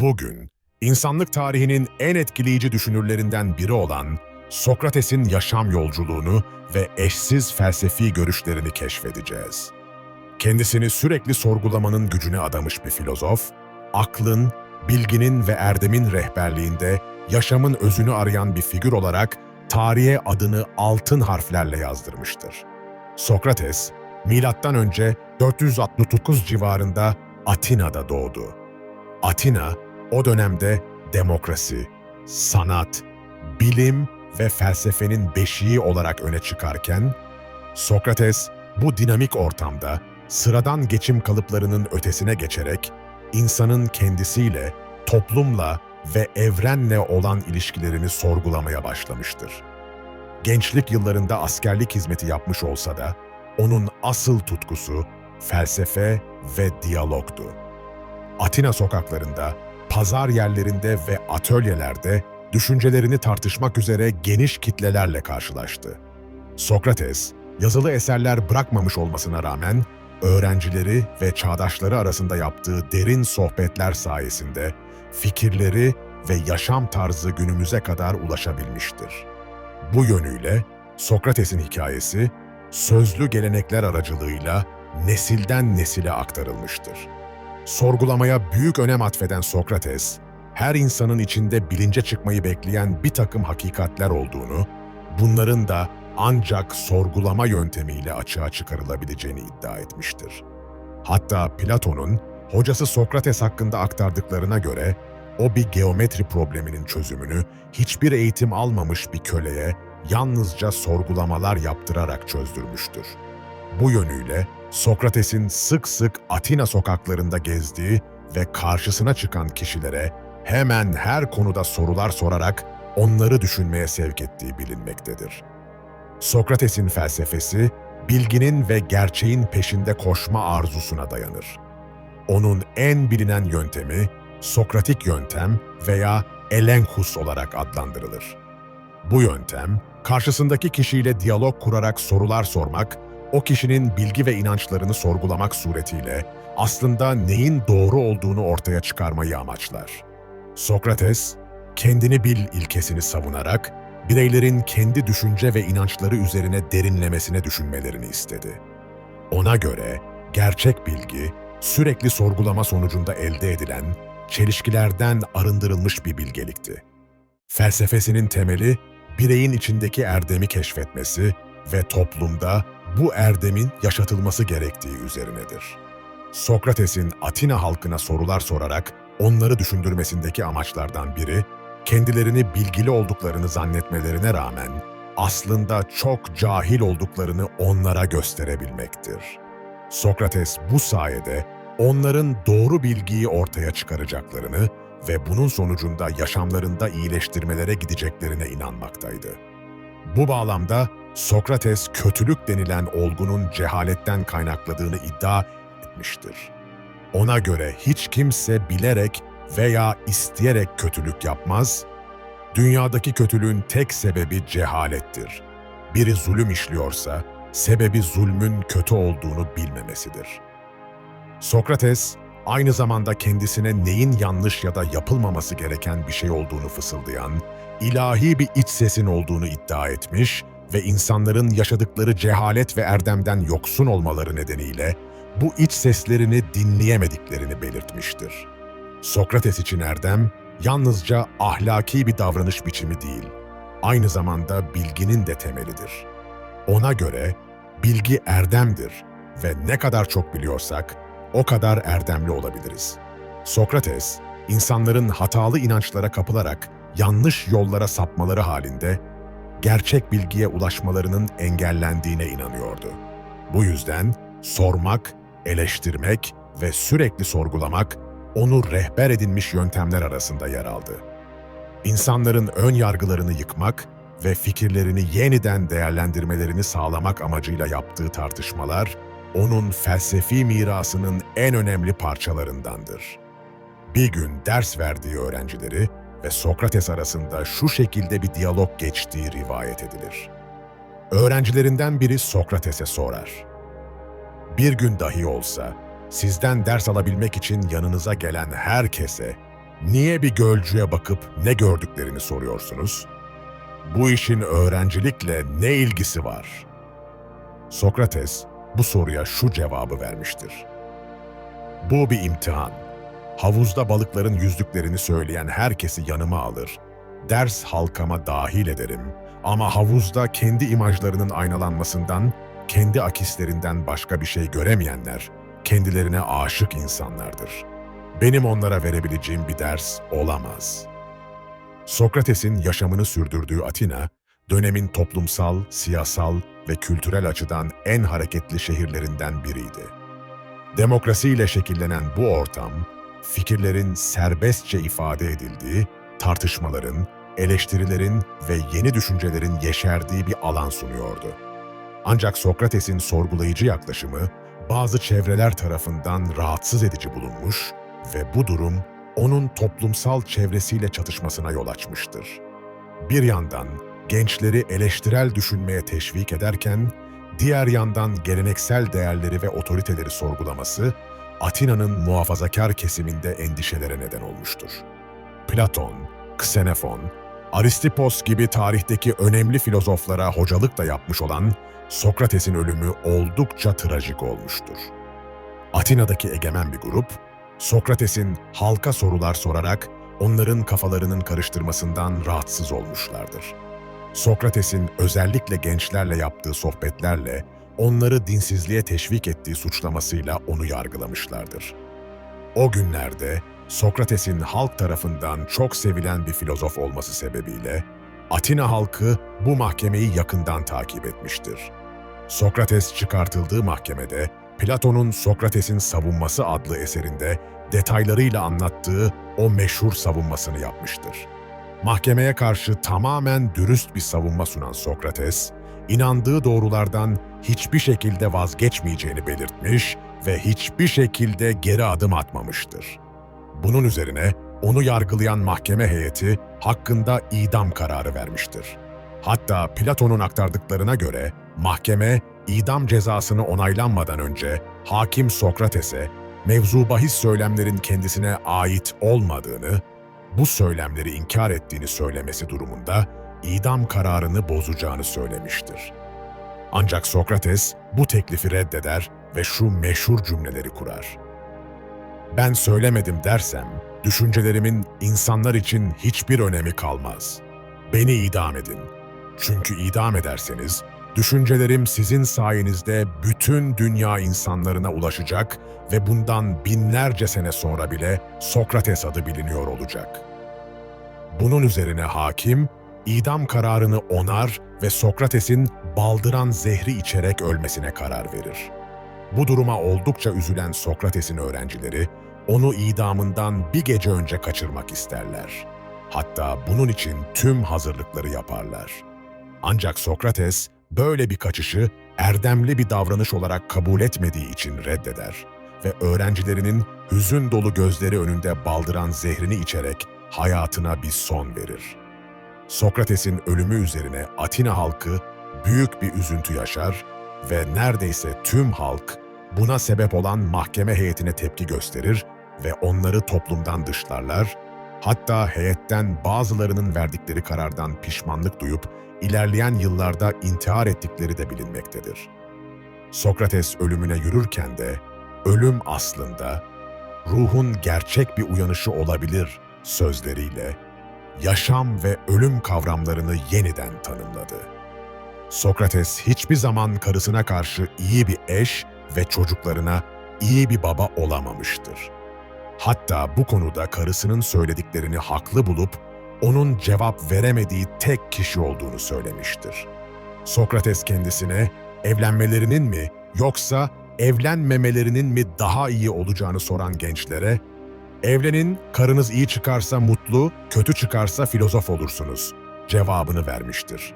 Bugün, insanlık tarihinin en etkileyici düşünürlerinden biri olan Sokrates'in yaşam yolculuğunu ve eşsiz felsefi görüşlerini keşfedeceğiz. Kendisini sürekli sorgulamanın gücüne adamış bir filozof, aklın, bilginin ve erdemin rehberliğinde yaşamın özünü arayan bir figür olarak tarihe adını altın harflerle yazdırmıştır. Sokrates, milattan önce 469 civarında Atina'da doğdu. Atina, o dönemde demokrasi, sanat, bilim ve felsefenin beşiği olarak öne çıkarken, Sokrates bu dinamik ortamda sıradan geçim kalıplarının ötesine geçerek insanın kendisiyle, toplumla ve evrenle olan ilişkilerini sorgulamaya başlamıştır. Gençlik yıllarında askerlik hizmeti yapmış olsa da onun asıl tutkusu felsefe ve diyalogdu. Atina sokaklarında, pazar yerlerinde ve atölyelerde düşüncelerini tartışmak üzere geniş kitlelerle karşılaştı. Sokrates, yazılı eserler bırakmamış olmasına rağmen öğrencileri ve çağdaşları arasında yaptığı derin sohbetler sayesinde fikirleri ve yaşam tarzı günümüze kadar ulaşabilmiştir. Bu yönüyle Sokrates'in hikayesi sözlü gelenekler aracılığıyla nesilden nesile aktarılmıştır. Sorgulamaya büyük önem atfeden Sokrates, her insanın içinde bilince çıkmayı bekleyen bir takım hakikatler olduğunu, bunların da ancak sorgulama yöntemiyle açığa çıkarılabileceğini iddia etmiştir. Hatta Platon'un hocası Sokrates hakkında aktardıklarına göre o bir geometri probleminin çözümünü hiçbir eğitim almamış bir köleye yalnızca sorgulamalar yaptırarak çözdürmüştür. Bu yönüyle Sokrates'in sık sık Atina sokaklarında gezdiği ve karşısına çıkan kişilere hemen her konuda sorular sorarak onları düşünmeye sevk ettiği bilinmektedir. Sokrates'in felsefesi, bilginin ve gerçeğin peşinde koşma arzusuna dayanır. Onun en bilinen yöntemi, Sokratik yöntem veya elenchus olarak adlandırılır. Bu yöntem, karşısındaki kişiyle diyalog kurarak sorular sormak, o kişinin bilgi ve inançlarını sorgulamak suretiyle aslında neyin doğru olduğunu ortaya çıkarmayı amaçlar. Sokrates, kendini bil ilkesini savunarak, bireylerin kendi düşünce ve inançları üzerine derinlemesine düşünmelerini istedi. Ona göre gerçek bilgi, sürekli sorgulama sonucunda elde edilen, çelişkilerden arındırılmış bir bilgelikti. Felsefesinin temeli, bireyin içindeki erdemi keşfetmesi ve toplumda bu erdemin yaşatılması gerektiği üzerinedir. Sokrates'in Atina halkına sorular sorarak onları düşündürmesindeki amaçlardan biri, kendilerini bilgili olduklarını zannetmelerine rağmen aslında çok cahil olduklarını onlara gösterebilmektir. Sokrates bu sayede onların doğru bilgiyi ortaya çıkaracaklarını ve bunun sonucunda yaşamlarında iyileştirmelere gideceklerine inanmaktaydı. Bu bağlamda Sokrates kötülük denilen olgunun cehaletten kaynakladığını iddia etmiştir. Ona göre hiç kimse bilerek veya isteyerek kötülük yapmaz, dünyadaki kötülüğün tek sebebi cehalettir. Biri zulüm işliyorsa, sebebi zulmün kötü olduğunu bilmemesidir. Sokrates, aynı zamanda kendisine neyin yanlış ya da yapılmaması gereken bir şey olduğunu fısıldayan, ilahi bir iç sesin olduğunu iddia etmiş ve insanların yaşadıkları cehalet ve erdemden yoksun olmaları nedeniyle bu iç seslerini dinleyemediklerini belirtmiştir. Sokrates için erdem, yalnızca ahlaki bir davranış biçimi değil, aynı zamanda bilginin de temelidir. Ona göre bilgi erdemdir ve ne kadar çok biliyorsak o kadar erdemli olabiliriz. Sokrates, insanların hatalı inançlara kapılarak yanlış yollara sapmaları halinde gerçek bilgiye ulaşmalarının engellendiğine inanıyordu. Bu yüzden sormak, eleştirmek ve sürekli sorgulamak onu rehber edinmiş yöntemler arasında yer aldı. İnsanların ön yargılarını yıkmak ve fikirlerini yeniden değerlendirmelerini sağlamak amacıyla yaptığı tartışmalar, onun felsefi mirasının en önemli parçalarındandır. Bir gün ders verdiği öğrencileri ve Sokrates arasında şu şekilde bir diyalog geçtiği rivayet edilir. Öğrencilerinden biri Sokrates'e sorar. Bir gün dahi olsa sizden ders alabilmek için yanınıza gelen herkese niye bir gölcüye bakıp ne gördüklerini soruyorsunuz? Bu işin öğrencilikle ne ilgisi var? Sokrates bu soruya şu cevabı vermiştir. Bu bir imtihan. Havuzda balıkların yüzdüklerini söyleyen herkesi yanıma alır. Ders halkama dahil ederim. Ama havuzda kendi imajlarının aynalanmasından, kendi akislerinden başka bir şey göremeyenler, kendilerine aşık insanlardır. Benim onlara verebileceğim bir ders olamaz. Sokrates'in yaşamını sürdürdüğü Atina, dönemin toplumsal, siyasal ve kültürel açıdan en hareketli şehirlerinden biriydi. Demokrasiyle şekillenen bu ortam, fikirlerin serbestçe ifade edildiği, tartışmaların, eleştirilerin ve yeni düşüncelerin yeşerdiği bir alan sunuyordu. Ancak Sokrates'in sorgulayıcı yaklaşımı bazı çevreler tarafından rahatsız edici bulunmuş ve bu durum onun toplumsal çevresiyle çatışmasına yol açmıştır. Bir yandan gençleri eleştirel düşünmeye teşvik ederken, diğer yandan geleneksel değerleri ve otoriteleri sorgulaması, Atina'nın muhafazakar kesiminde endişelere neden olmuştur. Platon, Ksenofon, Aristipos gibi tarihteki önemli filozoflara hocalık da yapmış olan Sokrates'in ölümü oldukça trajik olmuştur. Atina'daki egemen bir grup, Sokrates'in halka sorular sorarak onların kafalarının karıştırmasından rahatsız olmuşlardır. Sokrates'in özellikle gençlerle yaptığı sohbetlerle onları dinsizliğe teşvik ettiği suçlamasıyla onu yargılamışlardır. O günlerde Sokrates'in halk tarafından çok sevilen bir filozof olması sebebiyle Atina halkı bu mahkemeyi yakından takip etmiştir. Sokrates çıkartıldığı mahkemede Platon'un Sokrates'in Savunması adlı eserinde detaylarıyla anlattığı o meşhur savunmasını yapmıştır. Mahkemeye karşı tamamen dürüst bir savunma sunan Sokrates, inandığı doğrulardan hiçbir şekilde vazgeçmeyeceğini belirtmiş ve hiçbir şekilde geri adım atmamıştır. Bunun üzerine onu yargılayan mahkeme heyeti hakkında idam kararı vermiştir. Hatta Platon'un aktardıklarına göre mahkeme idam cezasını onaylanmadan önce hakim Sokrates'e mevzu bahis söylemlerin kendisine ait olmadığını, bu söylemleri inkar ettiğini söylemesi durumunda idam kararını bozacağını söylemiştir. Ancak Sokrates bu teklifi reddeder ve şu meşhur cümleleri kurar. Ben söylemedim dersem, düşüncelerimin insanlar için hiçbir önemi kalmaz. Beni idam edin. Çünkü idam ederseniz, düşüncelerim sizin sayenizde bütün dünya insanlarına ulaşacak ve bundan binlerce sene sonra bile Sokrates adı biliniyor olacak. Bunun üzerine hakim, idam kararını onar ve Sokrates'in baldıran zehri içerek ölmesine karar verir. Bu duruma oldukça üzülen Sokrates'in öğrencileri, onu idamından bir gece önce kaçırmak isterler. Hatta bunun için tüm hazırlıkları yaparlar. Ancak Sokrates böyle bir kaçışı erdemli bir davranış olarak kabul etmediği için reddeder ve öğrencilerinin hüzün dolu gözleri önünde baldıran zehrini içerek hayatına bir son verir. Sokrates'in ölümü üzerine Atina halkı büyük bir üzüntü yaşar ve neredeyse tüm halk buna sebep olan mahkeme heyetine tepki gösterir ve onları toplumdan dışlarlar, hatta heyetten bazılarının verdikleri karardan pişmanlık duyup ilerleyen yıllarda intihar ettikleri de bilinmektedir. Sokrates ölümüne yürürken de ölüm aslında ruhun gerçek bir uyanışı olabilir sözleriyle yaşam ve ölüm kavramlarını yeniden tanımladı. Sokrates hiçbir zaman karısına karşı iyi bir eş ve çocuklarına iyi bir baba olamamıştır. Hatta bu konuda karısının söylediklerini haklı bulup onun cevap veremediği tek kişi olduğunu söylemiştir. Sokrates kendisine evlenmelerinin mi yoksa evlenmemelerinin mi daha iyi olacağını soran gençlere Evlenin, karınız iyi çıkarsa mutlu, kötü çıkarsa filozof olursunuz cevabını vermiştir.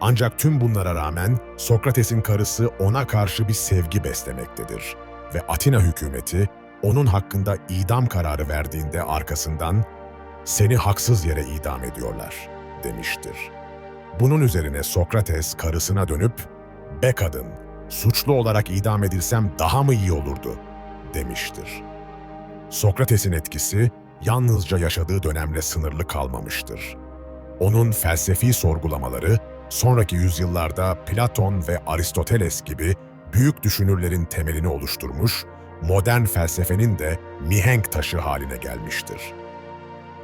Ancak tüm bunlara rağmen Sokrates'in karısı ona karşı bir sevgi beslemektedir ve Atina hükümeti onun hakkında idam kararı verdiğinde arkasından seni haksız yere idam ediyorlar demiştir. Bunun üzerine Sokrates karısına dönüp be kadın suçlu olarak idam edilsem daha mı iyi olurdu demiştir. Sokrates'in etkisi yalnızca yaşadığı dönemle sınırlı kalmamıştır. Onun felsefi sorgulamaları, sonraki yüzyıllarda Platon ve Aristoteles gibi büyük düşünürlerin temelini oluşturmuş, modern felsefenin de mihenk taşı haline gelmiştir.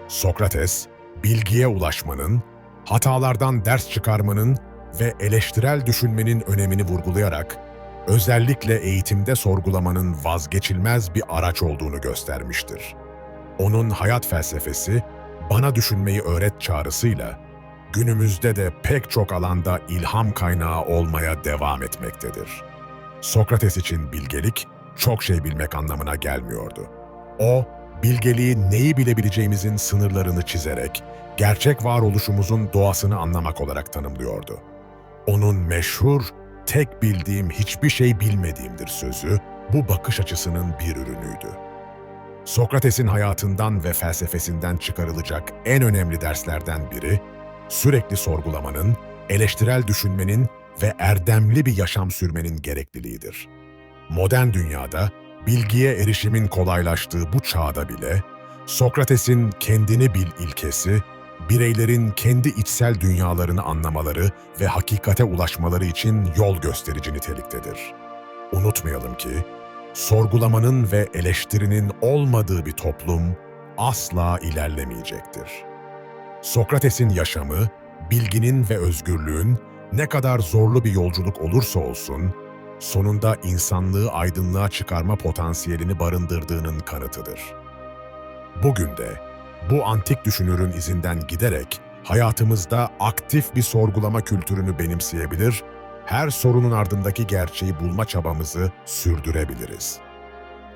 Sokrates, bilgiye ulaşmanın, hatalardan ders çıkarmanın ve eleştirel düşünmenin önemini vurgulayarak, özellikle eğitimde sorgulamanın vazgeçilmez bir araç olduğunu göstermiştir. Onun hayat felsefesi, bana düşünmeyi öğret çağrısıyla, günümüzde de pek çok alanda ilham kaynağı olmaya devam etmektedir. Sokrates için bilgelik, çok şey bilmek anlamına gelmiyordu. O, bilgeliği neyi bilebileceğimizin sınırlarını çizerek, gerçek varoluşumuzun doğasını anlamak olarak tanımlıyordu. Onun meşhur, tek bildiğim hiçbir şey bilmediğimdir sözü, bu bakış açısının bir ürünüydü. Sokrates'in hayatından ve felsefesinden çıkarılacak en önemli derslerden biri, sürekli sorgulamanın, eleştirel düşünmenin ve erdemli bir yaşam sürmenin gerekliliğidir. Modern dünyada bilgiye erişimin kolaylaştığı bu çağda bile Sokrates'in kendini bil ilkesi, bireylerin kendi içsel dünyalarını anlamaları ve hakikate ulaşmaları için yol gösterici niteliktedir. Unutmayalım ki, sorgulamanın ve eleştirinin olmadığı bir toplum asla ilerlemeyecektir. Sokrates'in yaşamı, bilginin ve özgürlüğün ne kadar zorlu bir yolculuk olursa olsun, sonunda insanlığı aydınlığa çıkarma potansiyelini barındırdığının kanıtıdır. Bugün de bu antik düşünürün izinden giderek hayatımızda aktif bir sorgulama kültürünü benimseyebilir, her sorunun ardındaki gerçeği bulma çabamızı sürdürebiliriz.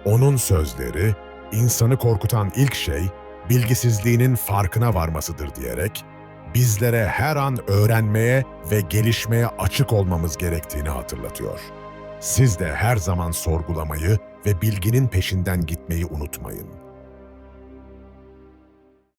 Onun sözleri, insanı korkutan ilk şey bilgisizliğinin farkına varmasıdır diyerek, bizlere her an öğrenmeye ve gelişmeye açık olmamız gerektiğini hatırlatıyor. Siz de her zaman sorgulamayı ve bilginin peşinden gitmeyi unutmayın.